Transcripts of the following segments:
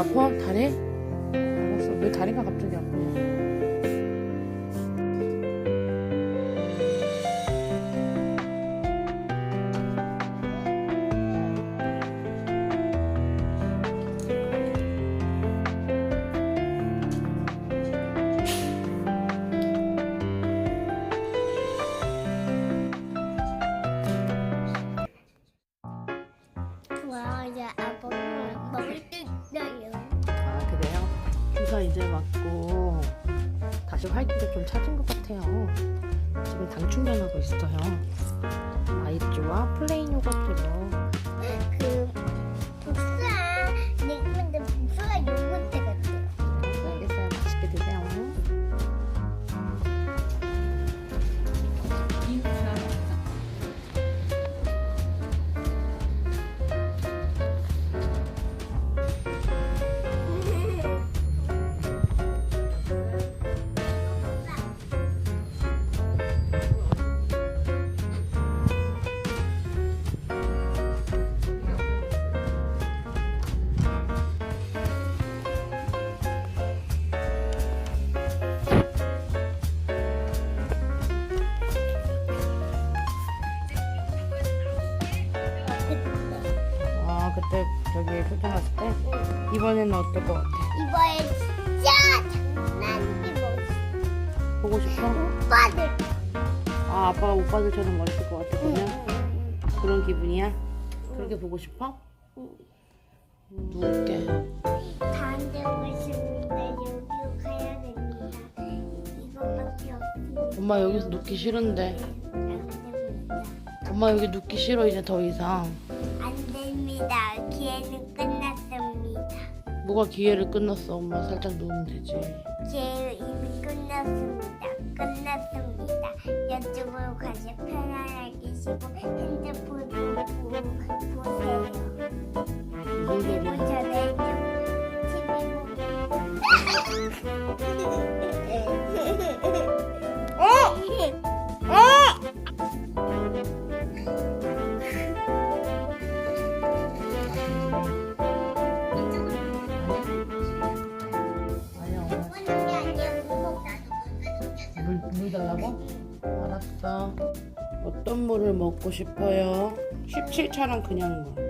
아파? 다리? 알았어. 왜 다리가 갑자기 아프냐? 와, 이 주사 이제 맞고 다시 활기를 좀 찾은 것 같아요. 지금 당 충전하고 있어요. 아이쭈와 플레인 요거트로 이번에는 어떨 것 같아? 이번엔 진짜 장난이 멋있어. 보고 싶어? 오빠들. 아 아빠가 오빠들처럼 멋있을 것 같아 그냥 그런 기분이야? 그렇게 보고 싶어? 누울게. 여기로 가야 됩니다. 이것밖에 없습니다. 엄마 여기서 눕기 싫은데 안 됩니다. 엄마 여기 눕기 싫어 이제 더 이상 안 됩니다. 기회는 끝났습니다. 뭐가 기회를 끝났어 엄마 살짝 누우면 되지 기회 이미 끝났습니다. 끝났습니다. 이쪽으로 가서 편안하게 쉬고 핸드폰을 보고 보세요. 무슨 그리고 보고 아니 어떤 물을 먹고 싶어요? 17차랑 그냥 물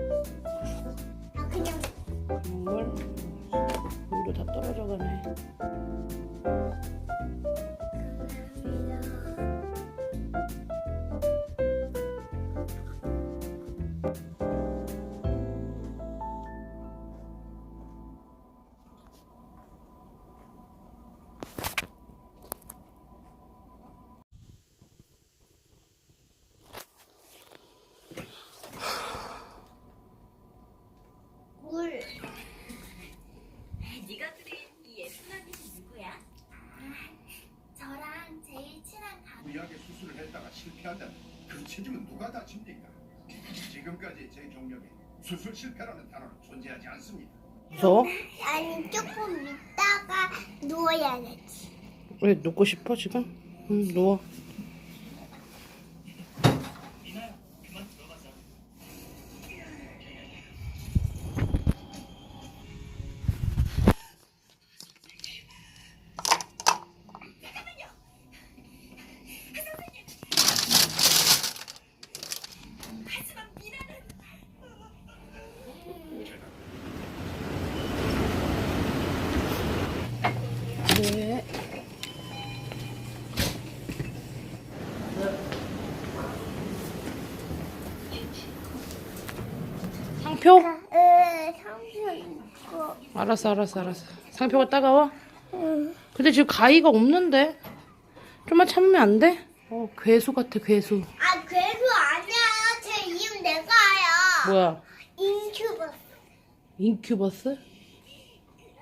네가 그린 이 예쁜 아기는 누구야? 저랑 제일 친한 가 무리하게 수술을 했다가 실패한다면 그 책임은 누가 다 집니까? 지금까지 제 경력에 수술 실패라는 단어는 존재하지 않습니다. 무서워? 아니 조금 있다가 누워야 되지. 왜 눕고 싶어 지금? 응 누워 상표? 으, 상표 있고. 알았어 알았어 알았어 상표가 따가워? 근데 지금 가위가 없는데 좀만 참으면 안 돼? 어 괴수 같아 괴수 아 그래도 아니야. 제 이름 내가 알아. 뭐야 인큐버 인큐버스?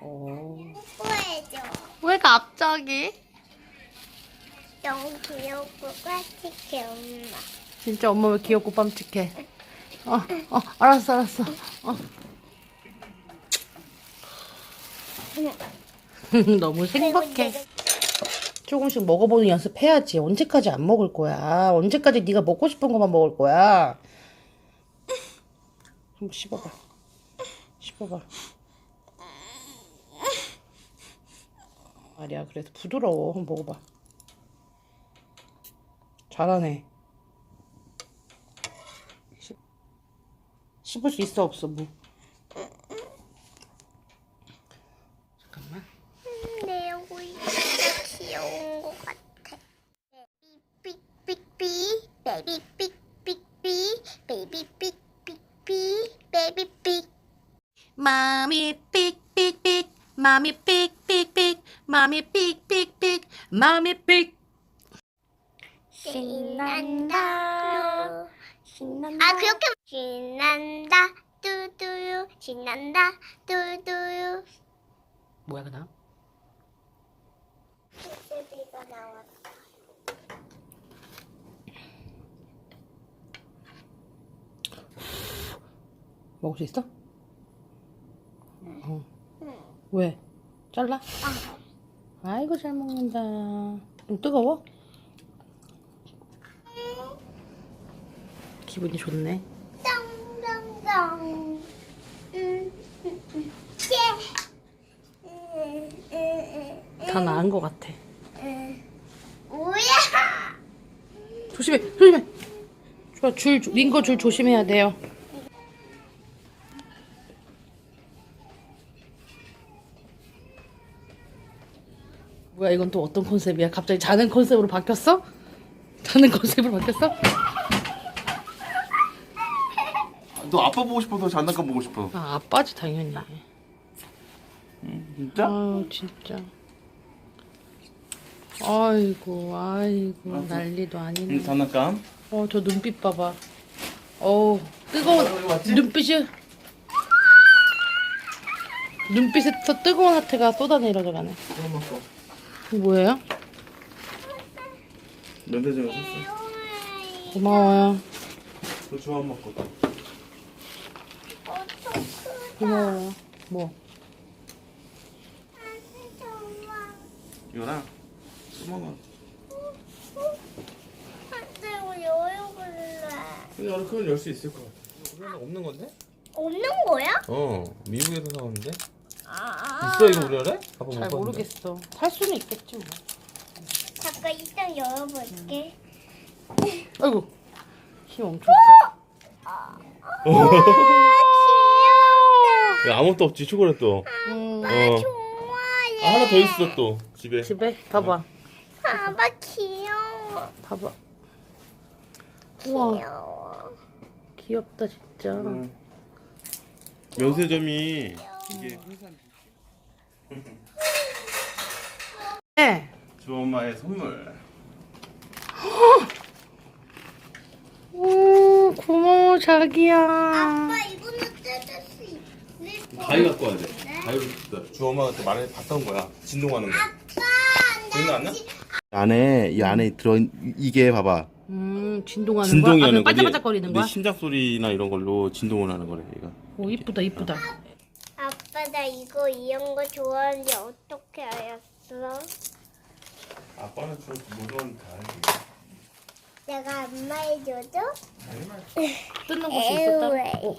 어 뽀뽀해줘. 왜 갑자기? 너무 귀엽고 까칠해 엄마. 진짜 엄마 왜 귀엽고 깜찍해 어 어 알았어 알았어 어 너무 행복해 조금씩 먹어보는 연습해야지 언제까지 안 먹을 거야 언제까지 네가 먹고 싶은 것만 먹을 거야 한번 씹어봐 씹어봐 말이야. 그래서 부드러워. 한번 먹어봐. 잘하네. 씹을 수 있어 없어 뭐. 잠깐만. 내 얼굴이 진짜 귀여운 것 같아. 삐삐삐삐, 베이비 삐삐삐, 베이비 삐삐삐, 베이비 삐. 마미 삑삑삑 마미 삑삑삑 마미 삑삑삑 마미 삑 신난다. 신난다. 아 그렇게 신난다. 뚜뚜유 신난다. 뚜뚜유. 뭐야 그다음? 수비가 나왔다. 먹을 수 있어? 어. 왜? 잘라? 아이고 잘 먹는다. 좀 뜨거워? 기분이 좋네. 똥똥똥. 음, 음, 음. 예. 음, 음, 음, 다 나은 것 같아. 음. 뭐야? 조심해, 조심해. 좋아, 줄, 링거 줄 조심해야 돼요. 뭐야, 이건 또 어떤 컨셉이야? 갑자기 자는 컨셉으로 바뀌었어? 자는 컨셉으로 바뀌었어? 너 아빠 보고 싶어서 장난감 보고 싶어. 아, 아빠지, 당연히. 진짜? 아유, 진짜. 아이고, 아이고, 난리도 아니네. 응, 장난감. 어, 저 눈빛 봐봐. 어우, 뜨거운, 눈빛이. 눈빛에서 뜨거운 하트가 쏟아내려 들어가네. 이거 먹고. 이거 뭐예요? 면세점에 샀어. 고마워요. 너 좋아한 먹고. 고마워요. 뭐? 이거랑 또 먹어. 안돼 여행을래. 근데 오늘 그건 열수 있을 것 같아. 우리나라 없는 건데? 없는 거야? 어, 미국에서 사왔는데. 아. 있어 이거 우리나라에? 아빠 못잘 봤는데. 모르겠어. 살 수는 있겠지 뭐. 잠깐 일단 열어볼게. 아이고. 힘 엄청 세. 야 아무것도 없지 초콜릿도. 음, 어. 좋아해. 아 하나 더 있어 또 집에. 집에 봐봐. 아빠 귀여워. 봐봐. 우와, 귀여워. 귀엽다 진짜. 응. 면세점이 이게 네. 주 엄마의 선물. 오, 고마워 자기야. 아빠 이 가위 갖고 와야 돼. 가위로 주 엄마가 또 말에 봤던 거야. 진동하는 거. 아빠 보이는 안 나? 안에 이 안에 들어 이게 봐봐. 음, 진동하는 진동이 거야? 하는 아니면 거지. 반짝반짝거리는 거야? 내 심장 소리나 이런 걸로 진동을 하는 거래 얘가. 오, 이쁘다, 이쁘다. 아빠 나 이거 이런 거 좋아하는데 어떻게 알았어? 아빠는 좀 무서운 다 알지. 내가 엄마 해줘도? 뜯는 곳이 있었다. 오,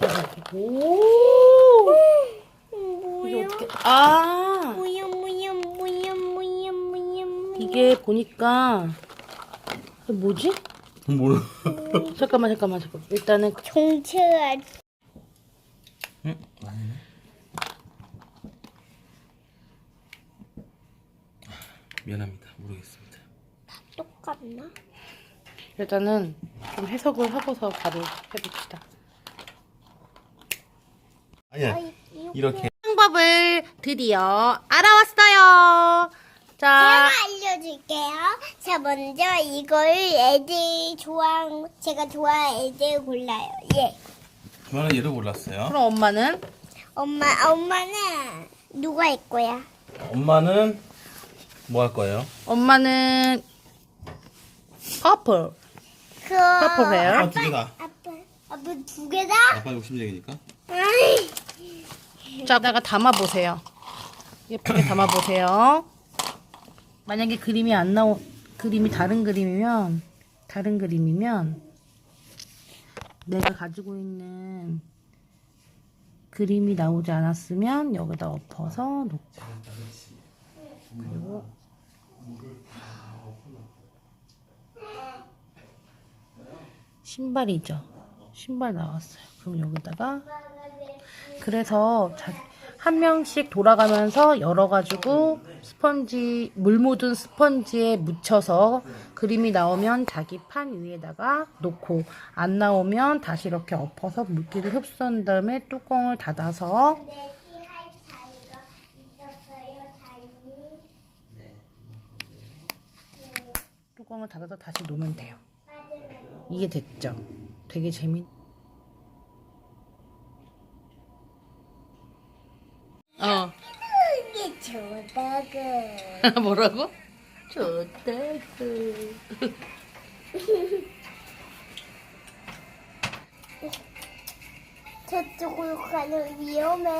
오, 이게? 어떻게? 아, 뭐야 뭐야 뭐야 뭐야 뭐야 뭐야 이게 보니까 이게 뭐지? 몰라. 잠깐만, 잠깐만, 잠깐. 일단은 정체할 응? 아니네. 미안합니다. 모르겠습니다. 똑같나? 일단은 좀 해석을 하고서 바로 해봅시다. 아니야. 이렇게. 방법을 드디어 알아왔어요. 자, 제가 알려줄게요. 자 먼저 이걸 애들이 좋아하는 제가 좋아하는 애들 골라요. 예. 주하는 얘를 골랐어요. 그럼 엄마는 엄마 엄마는 누가 할 거야? 엄마는 뭐 할 거예요? 엄마는 퍼플. 그 퍼플해요. 아빠 두 개다. 아빠 아빠 두 개다? 아빠 욕심쟁이니까. 아이, 자, 다가 담아 보세요. 예쁘게 담아 보세요. 만약에 그림이 안 나오 그림이 다른 그림이면 다른 그림이면 내가 가지고 있는 그림이 나오지 않았으면 여기다 엎어서 놓고 그리고 신발이죠. 신발 나왔어요. 그럼 여기다가 그래서 자, 한 명씩 돌아가면서 열어가지고 스펀지 물 묻은 스펀지에 묻혀서 그림이 나오면 자기 판 위에다가 놓고 안 나오면 다시 이렇게 엎어서 물기를 흡수한 다음에 뚜껑을 닫아서. 뚜껑을 닫아서 다시 놓으면 돼요. 이게 됐죠. 되게 재밌. 어 이게 좋다고. 뭐라고? 좋다고. 저쪽으로 가면 위험해.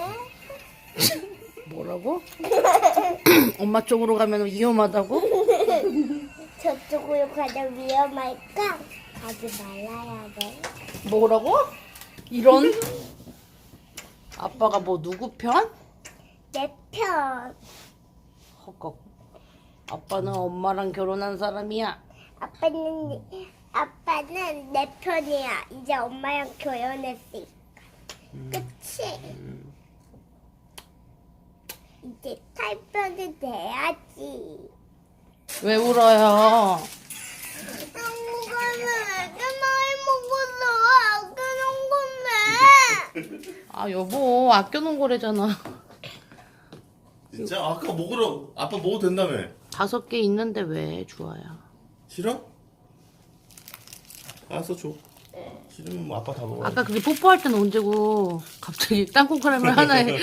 뭐라고? 엄마 쪽으로 가면 위험하다고? 저쪽으로 가면 위험할까? 가지 말아야 돼. 뭐라고? 이런? 아빠가 뭐 누구 편? 내 편. 허걱. 아빠는 엄마랑 결혼한 사람이야. 아빠는 아빠는 내 편이야. 이제 엄마랑 결혼했으니까. 그치? 이제 탈편이 돼야지. 왜 울어요? 한국어는 애가 나이 먹어서 아 여보 아껴놓은 거래잖아. 진짜 아까 먹으러 아빠 먹어도 된다며. 다섯 개 있는데 왜 주아야? 싫어? 알았어 줘. 싫으면 뭐 아빠 다 먹어. 아까 그게 뽀뽀할 때는 언제고 갑자기 땅콩 카라멜 하나에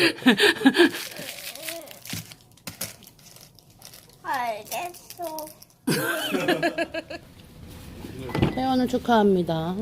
알겠어. 태연을 축하합니다.